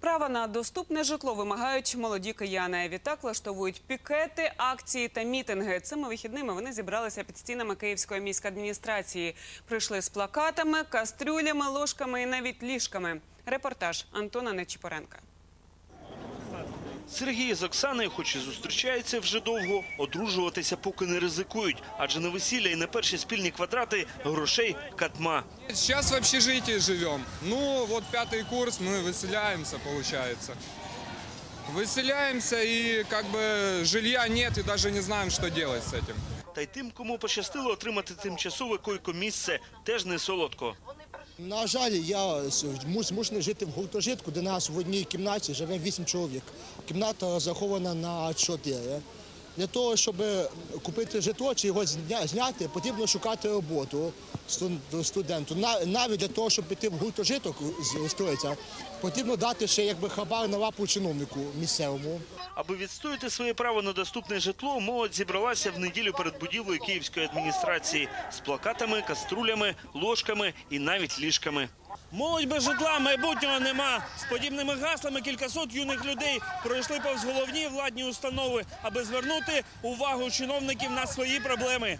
Права на доступне житло вимагають молоді кияни. Відтак влаштовують пікети, акції та мітинги. Цими вихідними вони зібралися під стінами Київської міськадміністрації. Прийшли з плакатами, кастрюлями, ложками і навіть ліжками. Репортаж Антона Нечіпоренка. Сергій з Оксаною, хоч і зустрічаються вже довго, одружуватися поки не ризикують, адже на весілля і на перші спільні квадрати грошей катма. Сейчас в общежитии живем. Ну, вот пятый курс, мы выселяемся, получается. Выселяемся и как бы жилья нет и даже не знаем, что делать с этим. Та й тим, кому пощастило отримати тимчасове койко-місце, теж не солодко. На жаль, я змуш- змушений жити в гуртожитку, де нас в одній кімнаті живе вісім чоловік. Кімната захована на 4. Для того, щоб купити житло чи його зня- зняти, потрібно шукати роботу сту- студенту. На- Навіть для того, щоб піти в гуртожиток строїться, потрібно дати ще якби хабар на лапу чиновнику місцевому. Аби відстояти своє право на доступне житло, молодь зібралася в неділю перед будівлею Київської адміністрації з плакатами, каструлями, ложками і навіть ліжками. Молодь без житла майбутнього нема. З подібними гаслами кількасот юних людей пройшли повз головні владні установи, аби звернути увагу чиновників на свої проблеми.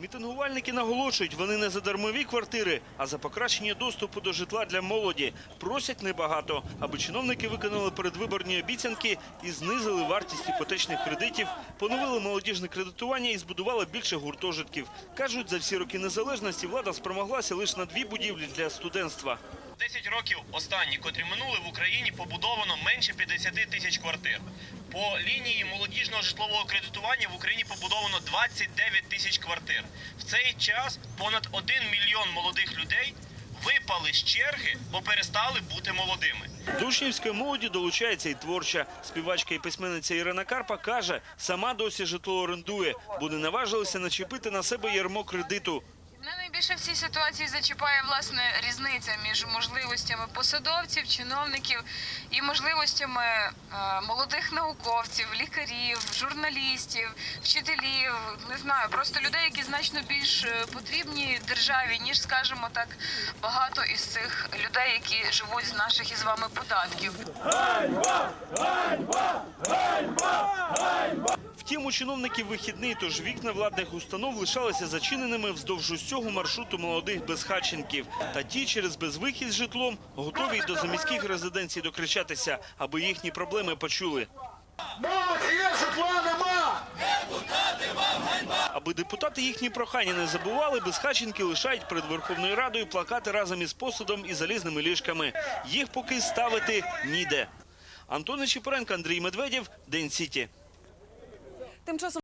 Мітингувальники наголошують, вони не за дармові квартири, а за покращення доступу до житла для молоді. Просять небагато, аби чиновники виконали передвиборні обіцянки і знизили вартість іпотечних кредитів, поновили молодіжне кредитування і збудували більше гуртожитків. Кажуть, за всі роки незалежності влада спромоглася лише на дві будівлі для студентства. 10 років останні, котрі минули в Україні, побудовано менше 50 тисяч квартир. По лінії молодіжного житлового кредитування в Україні побудовано 29 тисяч квартир. В цей час понад 1 мільйон молодих людей випали з черги, бо перестали бути молодими. До учнівської молоді долучається і творча. Співачка і письменниця Ірина Карпа каже, сама досі житло орендує, бо не наважилася начепити на себе ярмо кредиту. Найбільше в цій ситуації зачіпає власне різниця між можливостями посадовців, чиновників і можливостями е, молодих науковців, лікарів, журналістів, вчителів. Не знаю, просто людей, які значно більш е, потрібні державі, ніж скажімо так, багато із цих людей, які живуть з наших із вами податків. Втім, у чиновників вихідний, тож вікна владних установ лишалися зачиненими вздовж усього маршруту молодих безхатченків. Та ті через безвихід з житлом готові й до заміських резиденцій докричатися, аби їхні проблеми почули. Аби депутати їхні прохання не забували, безхатченки лишають перед Верховною Радою плакати разом із посудом і залізними ліжками. Їх поки ставити ніде. Антон Чіпоренко, Андрій Медведєв, День Сіті. Тим часом